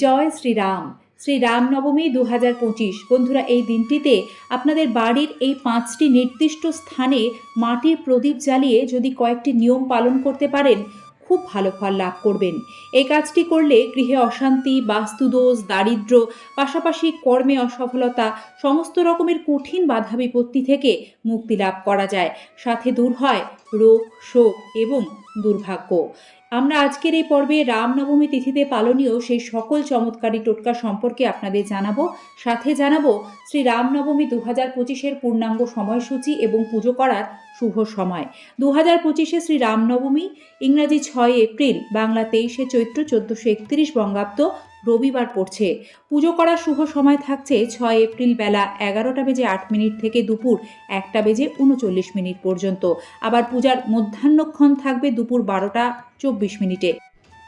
জয় শ্রীরাম। শ্রী রামনবমী দু হাজার পঁচিশ। বন্ধুরা, এই দিনটিতে আপনাদের বাড়ির এই পাঁচটি নির্দিষ্ট স্থানে মাটির প্রদীপ জ্বালিয়ে যদি কয়েকটি নিয়ম পালন করতে পারেন, খুব ভালো ফল লাভ করবেন। এই কাজটি করলে গৃহে অশান্তি, বাস্তুদোষ দারিদ্র পাশাপাশি কর্মে অসফলতা, সমস্ত রকমের কঠিন বাধা বিপত্তি থেকে মুক্তি লাভ করা যায়। সাথে দূর হয় রোগ, শোক এবং দুর্ভাগ্য। আমরা আজকের এই পর্বে রামনবমী তিথিতে পালনীয় সেই সকল চমৎকারী টোটকা সম্পর্কে আপনাদের জানাব। সাথে জানাব, শ্রী রামনবমী দু হাজার পঁচিশের পূর্ণাঙ্গ সময়সূচি এবং পুজো করার শুভ সময়। দু হাজার পঁচিশে শ্রী রামনবমী, ইংরাজি ছয় এপ্রিল, বাংলা তেইশে চৈত্র, চোদ্দোশো একত্রিশ বঙ্গাব্দ রবিবার পড়ছে। পুজো করার শুভ সময় থাকছে ছয় এপ্রিল বেলা এগারোটা বেজে আট মিনিট থেকে দুপুর একটা বেজে উনচল্লিশ মিনিট পর্যন্ত। আবার পূজার মধ্যাহ্নক্ষণ থাকবে দুপুর বারোটা চব্বিশ মিনিটে।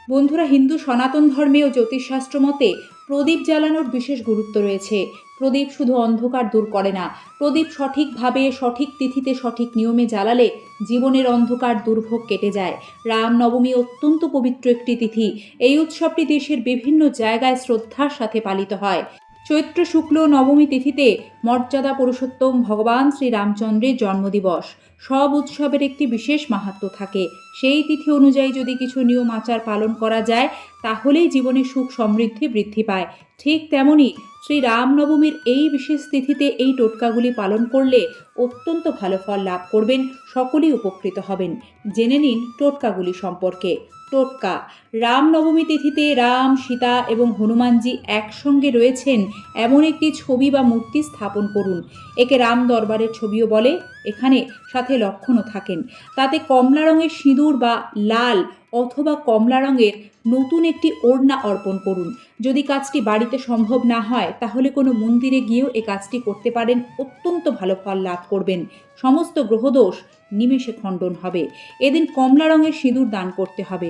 বন্ধুরা, হিন্দু সনাতন ধর্মে ও জ্যোতিষশাস্ত্র মতে প্রদীপ জ্বালানোর বিশেষ গুরুত্ব রয়েছে। প্রদীপ শুধু অন্ধকার দূর করে না, প্রদীপ সঠিকভাবে, সঠিক তিথিতে, সঠিক নিয়মে জ্বালালে জীবনের অন্ধকার দুর্ভোগ কেটে যায়। রামনবমী অত্যন্ত পবিত্র একটি তিথি। এই উৎসবটি দেশের বিভিন্ন জায়গায় শ্রদ্ধার সাথে পালিত হয়। চৈত্র শুক্ল নবমী তিথিতে মর্যাদা পুরুষোত্তম ভগবান শ্রীরামচন্দ্রের জন্মদিবস। সব উৎসবের একটি বিশেষ মাহাত্ম থাকে। সেই তিথি অনুযায়ী যদি কিছু নিয়ম আচার পালন করা যায়, তাহলেই জীবনে সুখ সমৃদ্ধি বৃদ্ধি পায়। ঠিক তেমনই শ্রী রামনবমীর এই বিশেষ তিথিতে এই টোটকাগুলি পালন করলে অত্যন্ত ভালো ফল লাভ করবেন, সকলেই উপকৃত হবেন। জেনে নিন টোটকাগুলি সম্পর্কে। টোটকা। রামনবমী তিথিতে রাম, সীতা এবং হনুমানজি একসঙ্গে রয়েছেন এমন একটি ছবি বা মূর্তি স্থাপন করুন। একে রাম দরবারের ছবিও বলে, এখানে সাথে লক্ষণও থাকেন। তাতে কমলা রঙের সিঁদুর বা লাল অথবা কমলা রঙের নতুন একটি ওড়না অর্পণ করুন। যদি কাজটি বাড়িতে সম্ভব না হয়, তাহলে কোনো মন্দিরে গিয়েও এ কাজটি করতে পারেন। অত্যন্ত ভালো ফল লাভ করবেন। সমস্ত গ্রহদোষ নিমেষে খণ্ডন হবে। এদিন কমলা রঙের সিঁদুর দান করতে হবে।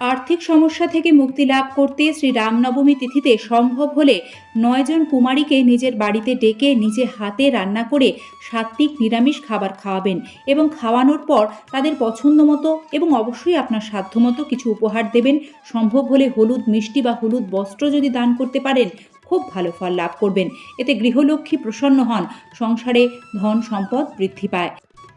আর্থিক সমস্যা থেকে মুক্তি লাভ করতে শ্রী রামনবমী তিথিতে সম্ভব হলে নয়জন কুমারীকে নিজের বাড়িতে ডেকে নিজে হাতে রান্না করে সাত্বিক নিরামিষ খাবার খাওয়াবেন এবং খাওয়ানোর পর তাদের পছন্দ মতো এবং অবশ্যই আপনার সাধ্যমতো কিছু উপহার দেবেন। সম্ভব হলে হলুদ মিষ্টি বা হলুদ বস্ত্র যদি দান করতে পারেন, খুব ভালো ফল লাভ করবেন। এতে গৃহলক্ষ্মী প্রসন্ন হন। সংসারে ধন সম্পদ বৃদ্ধি পায়।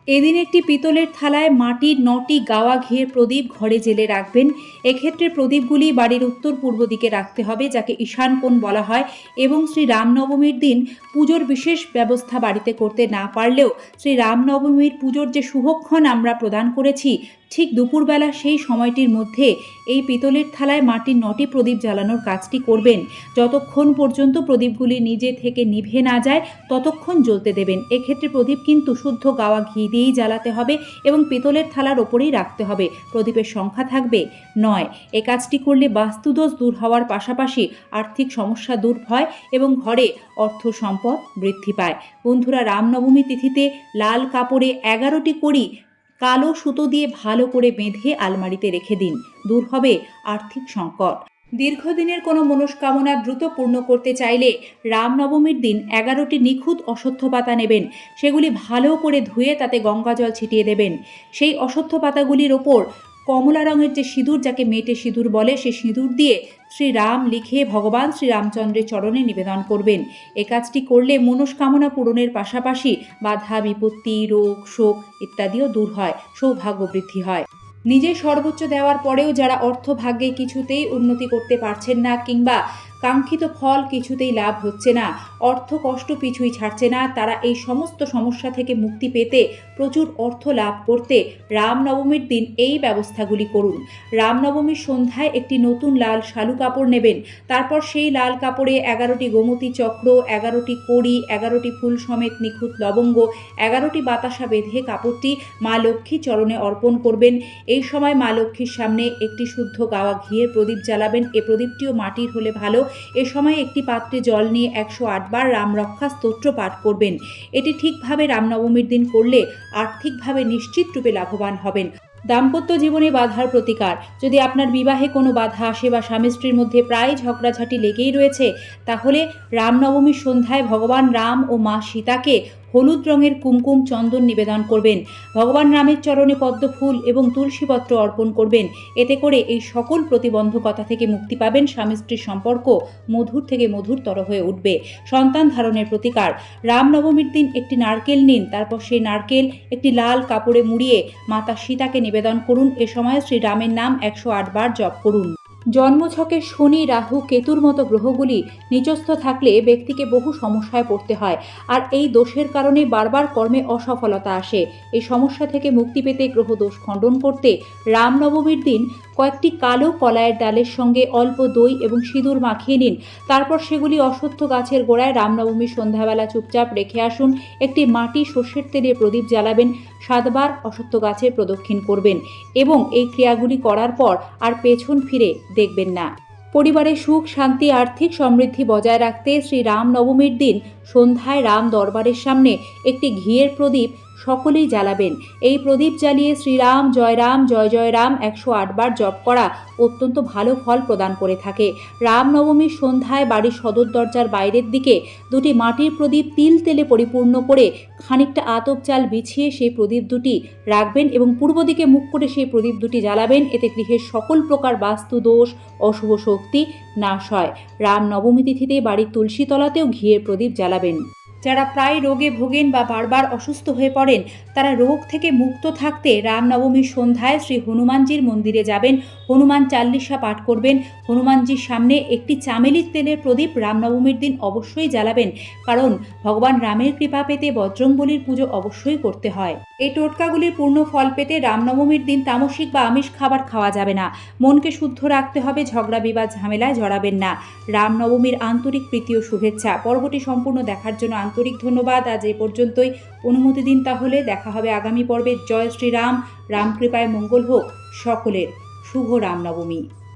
এদিন একটি পিতলের থালায় মাটির নটি গাওয়া ঘিয়ের প্রদীপ ঘরে জেলে রাখবেন। এক্ষেত্রে প্রদীপগুলি বাড়ির উত্তর পূর্ব দিকে রাখতে হবে, যাকে ঈশান কোণ বলা হয় এবং শ্রী রামনবমীর দিন পুজোর বিশেষ ব্যবস্থা বাড়িতে করতে না পারলেও শ্রী রামনবমীর পুজোর যে শুভক্ষণ আমরা প্রদান করেছি, ঠিক দুপুরবেলা সেই সময়টির মধ্যে এই পিতলের থালায় মাটির নটি প্রদীপ জ্বালানোর কাজটি করবেন। যতক্ষণ পর্যন্ত প্রদীপগুলি নিজে থেকে নিভে না যায়, ততক্ষণ জ্বলতে দেবেন। এক্ষেত্রে প্রদীপ কিন্তু শুদ্ধ গাওয়া ঘি দিয়েই জ্বালাতে হবে এবং পিতলের থালার ওপরেই রাখতে হবে। প্রদীপের সংখ্যা থাকবে নয়। এ কাজটি করলে বাস্তুদোষ দূর হওয়ার পাশাপাশি আর্থিক সমস্যা দূর হয় এবং ঘরে অর্থ সম্পদ বৃদ্ধি পায়। বন্ধুরা, রামনবমী তিথিতে লাল কাপড়ে এগারোটি করি কালো সুতো দিয়ে ভালো করে বেঁধে আলমারিতে রেখে দিন। দূর হবে আর্থিক সংকট। দীর্ঘদিনের কোনো মনস্কামনা দ্রুত পূর্ণ করতে চাইলে রামনবমীর দিন এগারোটি নিখুঁত অশ্বত্থ পাতা নেবেন। সেগুলি ভালো করে ধুয়ে তাতে গঙ্গা জল ছিটিয়ে দেবেন। সেই অশ্বত্থ পাতাগুলির ওপর কমলা রঙের যে সিঁদুর, যাকে মেটে সিঁদুর বলে, সে সিঁদুর দিয়ে শ্রীরাম লিখে ভগবান শ্রীরামচন্দ্রের চরণে নিবেদন করবেন। এ কাজটি করলে মনস্কামনা পূরণের পাশাপাশি বাধা, বিপত্তি, রোগ, শোক ইত্যাদিও দূর হয়, সৌভাগ্য বৃদ্ধি হয়। নিজে সর্বোচ্চ দেওয়ার পরেও যারা অর্থ ভাগ্যে কিছুতেই উন্নতি করতে পারছেন না কিংবা কাঙ্ক্ষিত ফল কিছুতেই লাভ হচ্ছে না। অর্থ কষ্ট পিছুই ছাড়ছে না। তারা এই সমস্ত সমস্যা থেকে মুক্তি পেতে প্রচুর অর্থ লাভ করতে রামনবমীর দিন এই ব্যবস্থাগুলি করুন। রামনবমীর সন্ধ্যায় একটি নতুন লাল শালু কাপড় নেবেন। তারপর সেই লাল কাপড়ে এগারোটি গোমতী চক্র, এগারোটি কড়ি, এগারোটি ফুল সমেত নিখুঁত লবঙ্গ, এগারোটি বাতাসা বেঁধে কাপড়টি মা লক্ষ্মী চরণে অর্পণ করবেন। এই সময় মা লক্ষ্মীর সামনে একটি শুদ্ধ গাওয়া ঘিয়ের প্রদীপ জ্বালাবেন। এ প্রদীপটিও মাটির হলে ভালো। এ সময় একটি পাত্রে জল নিয়ে একশো আটবার রামরক্ষা স্তোত্র পাঠ করবেন। এটি ঠিকভাবে রামনবমীর দিন করলে আর্থিকভাবে নিশ্চিত রূপে লাভবান হবেন। দাম্পত্য জীবনে বাধার প্রতিকার। যদি আপনার বিবাহে কোনো বাধা আসে বা স্বামী স্ত্রীর মধ্যে প্রায় ঝগড়াঝাটি লেগেই রয়েছে, তাহলে রামনবমীর সন্ধ্যায় ভগবান রাম ও মা সীতাকে হলুদ রঙের কুমকুম চন্দন নিবেদন করবেন। ভগবান রামের চরণে পদ্ম ফুল এবং তুলসীপত্র অর্পণ করবেন। এতে করে এই সকল প্রতিবন্ধকতা থেকে মুক্তি পাবেন স্বামী স্ত্রীর সম্পর্ক মধুর থেকে মধুরতর হয়ে উঠবে। সন্তান ধারণের প্রতিকার। রামনবমীর দিন একটি নারকেল নিন, তারপর সেই নারকেল একটি লাল কাপড়ে মুড়িয়ে মাতা সীতাকে নিবেদন করুন। এ সময় শ্রী রামের নাম একশো আট বার জপ করুন। জন্মছকে শনি, রাহু, কেতুর মতো গ্রহগুলি নিচস্থ থাকলে ব্যক্তিকে বহু সমস্যায় পড়তে হয়। আর এই দোষের কারণে বারবার কর্মে অসফলতা আসে। এই সমস্যা থেকে মুক্তি পেতে গ্রহ দোষ খণ্ডন করতে রামনবমীর দিন কয়েকটি কালো কলায়ের ডালের সঙ্গে অল্প দই এবং সিঁদুর মাখিয়ে নিন। তারপর সেগুলি অশ্বত্থ গাছের গোড়ায় রামনবমীর সন্ধ্যাবেলা চুপচাপ রেখে আসুন। একটি মাটি সর্ষের তেলে প্রদীপ জ্বালাবেন। সাতবার অশ্বত্থ গাছের প্রদক্ষিণ করবেন এবং এই ক্রিয়াগুলি করার পর আর পেছন ফিরে দেখবেন না। পরিবারে সুখ, শান্তি, আর্থিক সমৃদ্ধি বজায় রাখতে শ্রী রাম নবমীর দিন সন্ধ্যায় রাম দরবারের সামনে একটি ঘিয়ের প্রদীপ সকলেই জ্বালাবেন। এই প্রদীপ জ্বালিয়ে শ্রীরাম জয়রাম জয় জয় রাম একশো আটবার জপ করা অত্যন্ত ভালো ফল প্রদান করে থাকে। রামনবমীর সন্ধ্যায় বাড়ির সদর দরজার বাইরের দিকে দুটি মাটির প্রদীপ তিল তেলে পরিপূর্ণ করে খানিকটা আতপ চাল বিছিয়ে সেই প্রদীপ দুটি রাখবেন এবং পূর্ব দিকে মুখ করে সেই প্রদীপ দুটি জ্বালাবেন। এতে গৃহের সকল প্রকার বাস্তু দোষ, অশুভ শক্তি নাশ হয়। রাম নবমী তিথিতে বাড়ির তুলসী তলাতেও ঘিয়ের প্রদীপ জ্বালাবেন। যারা প্রায় রোগে ভোগেন বা বারবার অসুস্থ হয়ে পড়েন, তারা রোগ থেকে মুক্ত থাকতে রামনবমীর সন্ধ্যায় শ্রী হনুমানজির মন্দিরে যাবেন। হনুমান চাল্লিশা পাঠ করবেন। হনুমানজির সামনে একটি চামেলির তেলের প্রদীপ রামনবমীর দিন অবশ্যই জ্বালাবেন, কারণ ভগবান রামের কৃপা পেতে বজ্রংবলির পুজো অবশ্যই করতে হয়। এই টোটকাগুলির পূর্ণ ফল পেতে রামনবমীর দিন তামসিক বা আমিষ খাবার খাওয়া যাবে না। মনকে শুদ্ধ রাখতে হবে, ঝগড়া বিবাদ ঝামেলায় জড়াবেন না। রামনবমীর আন্তরিক প্রীতি ও শুভেচ্ছা। পর্বটি সম্পূর্ণ দেখার জন্য আন্তরিক ধন্যবাদ। আজ এ পর্যন্তই। অনুমতি দিন তাহলে। দেখা হবে আগামী পর্বে। জয় শ্রীরাম। রামকৃপায় মঙ্গল হোক। সকলের শুভ রামনবমী।